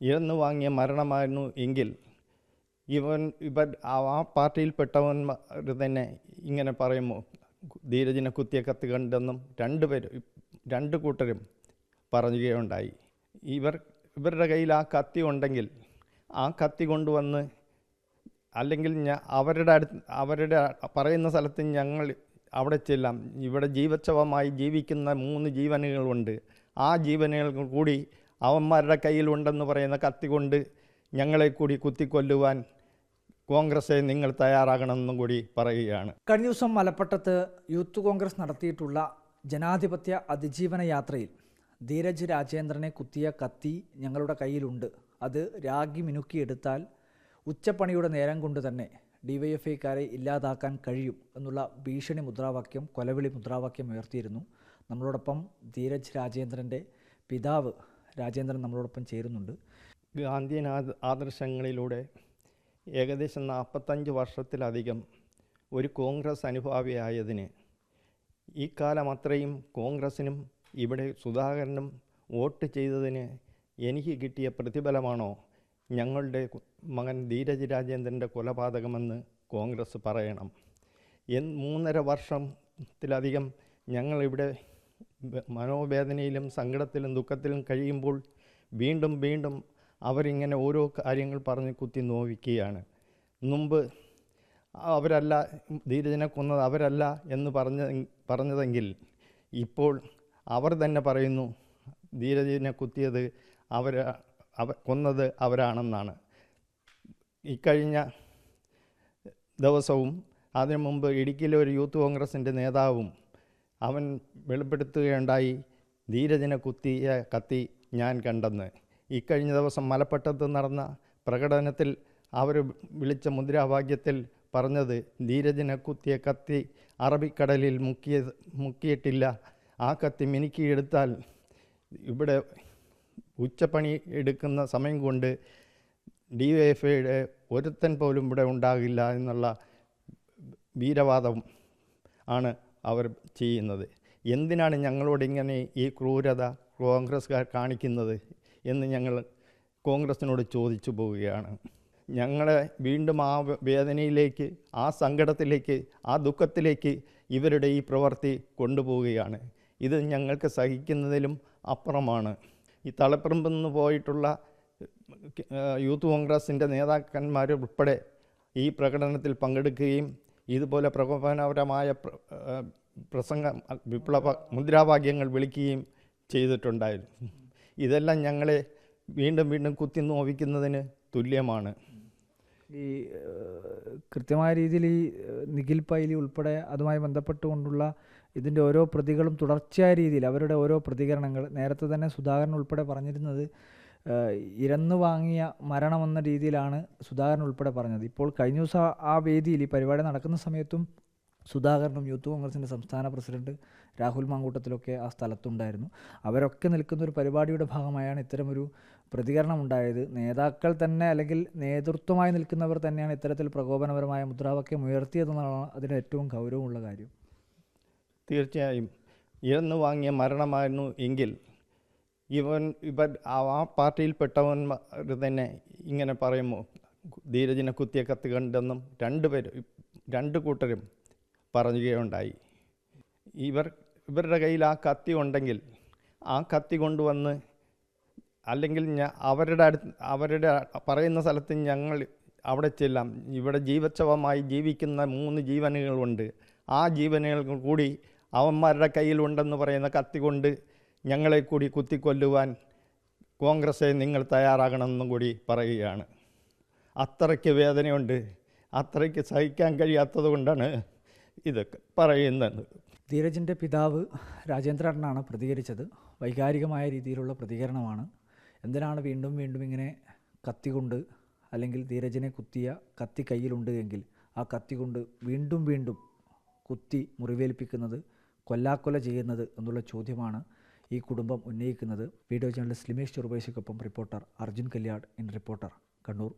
ഇഴന്നു വാങ്ങിയ മരണമായിരുന്നു എങ്കിൽ ഇവൻ ഇവർ ആ പാർട്ടിയിൽപ്പെട്ടവന്മാർ തന്നെ ഇങ്ങനെ പറയുമോ? ധീരജിനെ കുത്തിയ കത്ത് കണ്ടെന്നും രണ്ടുപേരും രണ്ട് കൂട്ടരും പറയുകയുണ്ടായി ഇവർ ഇവരുടെ കയ്യിൽ ആ കത്തി ഉണ്ടെങ്കിൽ ആ കത്തി കൊണ്ടുവന്ന് അല്ലെങ്കിൽ ഞാൻ അവരുടെ അടുത്ത് അവരുടെ പറയുന്ന സ്ഥലത്ത് ഞങ്ങൾ അവിടെ ചെല്ലാം. ഇവിടെ ജീവച്ഛവമായി ജീവിക്കുന്ന മൂന്ന് ജീവനുകളുണ്ട് ആ ജീവനുകൾ കൂടി അവന്മാരുടെ കയ്യിലുണ്ടെന്ന് പറയുന്ന കത്തി കൊണ്ട് ഞങ്ങളെ കൂടി കുത്തിക്കൊല്ലുവാൻ കോൺഗ്രസ്സെ നിങ്ങൾ തയ്യാറാകണമെന്നും കൂടി പറയുകയാണ്. കഴിഞ്ഞ ദിവസം മലപ്പട്ടത്ത് യൂത്ത് കോൺഗ്രസ് നടത്തിയിട്ടുള്ള ജനാധിപത്യ അതിജീവന യാത്രയിൽ ധീരജ് രാജേന്ദ്രനെ കുത്തിയ കത്തി ഞങ്ങളുടെ കയ്യിലുണ്ട്. അത് രാഗി മിനുക്കിയെടുത്താൽ ഉച്ചപ്പണിയുടെ നേരം കൊണ്ട് തന്നെ ഡിവൈഎഫ്ഐക്കാരെ ഇല്ലാതാക്കാൻ കഴിയും എന്നുള്ള ഭീഷണി മുദ്രാവാക്യം കൊലവിളി മുദ്രാവാക്യം ഉയർത്തിയിരുന്നു. നമ്മളോടൊപ്പം ധീരജ് രാജേന്ദ്രന്റെ പിതാവ് രാജേന്ദ്രൻ നമ്മളോടൊപ്പം ചേരുന്നുണ്ട്. ഗാന്ധിയൻ ആദർശങ്ങളിലൂടെ ഏകദേശം നാൽപ്പത്തഞ്ച് വർഷത്തിലധികം ഒരു കോൺഗ്രസ് അനുഭാവിയായതിന് ഈ കാലം അത്രയും കോൺഗ്രസിനും ഇവിടെ സുധാകരനും വോട്ട് ചെയ്തതിന് എനിക്ക് കിട്ടിയ പ്രതിഫലമാണോ ഞങ്ങളുടെ മകൻ ധീരജ് രാജേന്ദ്രന്റെ കൊലപാതകമെന്ന് കോൺഗ്രസ് പറയണം. എൻ മൂന്നര വർഷത്തിലധികം ഞങ്ങളിവിടെ മനോവേദനയിലും സങ്കടത്തിലും ദുഃഖത്തിലും കഴിയുമ്പോൾ വീണ്ടും വീണ്ടും അവരിങ്ങനെ ഓരോ കാര്യങ്ങൾ പറഞ്ഞ് കുത്തി നോവിക്കുകയാണ്. മുമ്പ് അവരല്ല ധീരജനെ കൊന്നത് അവരല്ല എന്ന് പറഞ്ഞ പറഞ്ഞതെങ്കിൽ ഇപ്പോൾ അവർ തന്നെ പറയുന്നു ധീരജനെ കുത്തിയത് അവർ അവ കൊന്നത് അവരാണെന്നാണ്. ഇക്കഴിഞ്ഞ ദിവസവും അതിനു മുമ്പ് ഇടുക്കിയിലെ ഒരു യൂത്ത് കോൺഗ്രസിന്റെ നേതാവും അവൻ വെളിപ്പെടുത്തുകയുണ്ടായി. ധീരജനെ കുത്തിയ കത്തി ഞാൻ കണ്ടെന്ന്. ഇക്കഴിഞ്ഞ ദിവസം മലപ്പട്ടത്ത് നടന്ന പ്രകടനത്തിൽ അവർ വിളിച്ച മുദ്രാവാക്യത്തിൽ പറഞ്ഞത് ധീരജിനെ കുത്തിയ കത്തി അറബിക്കടലിൽ മുക്കിയ മുക്കിയിട്ടില്ല. ആ കത്തി മിനുക്കിയെടുത്താൽ ഇവിടെ ഉച്ചപ്പണി എടുക്കുന്ന സമയം കൊണ്ട് ഡി വൈ എഫ് ഐയുടെ ഒരുത്തൻ പോലും ഇവിടെ ഉണ്ടാകില്ല എന്നുള്ള വീരവാദം ആണ് അവർ ചെയ്യുന്നത്. എന്തിനാണ് ഞങ്ങളോട് ഇങ്ങനെ ഈ ക്രൂരത കോൺഗ്രസ്സുകാർ കാണിക്കുന്നത് എന്ന് ഞങ്ങൾ കോൺഗ്രസ്സിനോട് ചോദിച്ചു പോവുകയാണ്. ഞങ്ങളെ വീണ്ടും ആ വേദനയിലേക്ക് ആ സങ്കടത്തിലേക്ക് ആ ദുഃഖത്തിലേക്ക് ഇവരുടെ ഈ പ്രവൃത്തി കൊണ്ടുപോവുകയാണ്. ഇത് ഞങ്ങൾക്ക് സഹിക്കുന്നതിലും അപ്പുറമാണ്. ഈ തളപ്പറമ്പിൽ നിന്ന് പോയിട്ടുള്ള യൂത്ത് കോൺഗ്രസിന്റെ നേതാക്കന്മാർ ഉൾപ്പെടെ ഈ പ്രകടനത്തിൽ പങ്കെടുക്കുകയും ഇതുപോലെ പ്രകോപനപരമായ പ്ര- പ്രസംഗ വിപ്ലവ മുദ്രാവാക്യങ്ങൾ വിളിക്കുകയും ചെയ്തിട്ടുണ്ടായിരുന്നു. ഇതെല്ലാം ഞങ്ങളെ വീണ്ടും വീണ്ടും കുത്തി നോവിക്കുന്നതിന് തുല്യമാണ്. ഈ കൃത്യമായ രീതിയിൽ ഈ നിഖിൽ പൈലി ഉൾപ്പെടെ അതുമായി ബന്ധപ്പെട്ടുകൊണ്ടുള്ള ഇതിന്റെ ഓരോ പ്രതികളും തുടർച്ചയായ രീതിയിൽ അവരുടെ ഓരോ പ്രതികരണങ്ങൾ നേരത്തെ തന്നെ സുധാകരൻ ഉൾപ്പെടെ പറഞ്ഞിരുന്നത് ഇരന്നു വാങ്ങിയ മരണമെന്ന രീതിയിലാണ് സുധാകരൻ ഉൾപ്പെടെ പറഞ്ഞത്. ഇപ്പോൾ കഴിഞ്ഞ ദിവസം ആ- വേദിയിൽ ഈ പരിപാടി നടക്കുന്ന സമയത്തും സുധാകരനും യൂത്ത് കോൺഗ്രസിന്റെ സംസ്ഥാന പ്രസിഡന്റ് രാഹുൽ മാങ്കൂട്ടത്തിലൊക്കെ ആ സ്ഥലത്തുണ്ടായിരുന്നു. അവരൊക്കെ നിൽക്കുന്ന ഒരു പരിപാടിയുടെ ഭാഗമായാണ് ഇത്തരമൊരു പ്രതികരണം ഉണ്ടായത് നേതാക്കൾ തന്നെ അല്ലെങ്കിൽ നേതൃത്വമായി നിൽക്കുന്നവർ തന്നെയാണ് ഇത്തരത്തിൽ പ്രകോപനപരമായ മുദ്രാവാക്യം ഉയർത്തിയതെന്നാണ് അതിന് ഏറ്റവും ഗൗരവമുള്ള കാര്യം. തീർച്ചയായും. ഇഴന്നു വാങ്ങിയ മരണമായിരുന്നു എങ്കിൽ ഇവൻ ഇവർ ആ പാർട്ടിയിൽപ്പെട്ടവൻ തന്നെ ഇങ്ങനെ പറയുമോ? ധീരജിനെ കുത്തിയ കത്ത് കണ്ടെന്നും രണ്ടുപേരും രണ്ട് കൂട്ടരും പറയുകയുണ്ടായി ഇവർ ഇവരുടെ കയ്യിൽ ആ കത്തി ഉണ്ടെങ്കിൽ ആ കത്തി കൊണ്ടുവന്ന് അല്ലെങ്കിൽ ഞാൻ അവരുടെ അടുത്ത് അവരുടെ പറയുന്ന സ്ഥലത്ത് ഞങ്ങൾ അവിടെ ചെല്ലാം. ഇവിടെ ജീവച്ഛവമായി ജീവിക്കുന്ന മൂന്ന് ജീവനുകളുണ്ട് ആ ജീവനുകൾ കൂടി അവന്മാരുടെ കയ്യിലുണ്ടെന്ന് പറയുന്ന കത്തി കൊണ്ട് ഞങ്ങളെ കൂടി കുത്തിക്കൊല്ലുവാൻ കോൺഗ്രസ്സെ നിങ്ങൾ തയ്യാറാകണമെന്നും കൂടി പറയുകയാണ്. അത്രയ്ക്ക് വേദനയുണ്ട്. അത്രയ്ക്ക് സഹിക്കാൻ കഴിയാത്തത് കൊണ്ടാണ് ഇതൊക്കെ പറയുന്നത്. ധീരജിന്റെ പിതാവ് രാജേന്ദ്രനാണ് പ്രതികരിച്ചത്. വൈകാരികമായ രീതിയിലുള്ള പ്രതികരണമാണ്. എന്തിനാണ് വീണ്ടും വീണ്ടും ഇങ്ങനെ കത്തി കൊണ്ട് അല്ലെങ്കിൽ ധീരജിനെ കുത്തിയ കത്തി കയ്യിലുണ്ട് എങ്കിൽ ആ കത്തി കൊണ്ട് വീണ്ടും വീണ്ടും കുത്തി മുറിവേൽപ്പിക്കുന്നത് കൊല്ലാക്കൊല ചെയ്യുന്നത് എന്നുള്ള ചോദ്യമാണ് ഈ കുടുംബം ഉന്നയിക്കുന്നത് video channel Slimesh ചെറുപേശയ്ക്കൊപ്പം reporter Arjun Kalyad in reporter Kannur.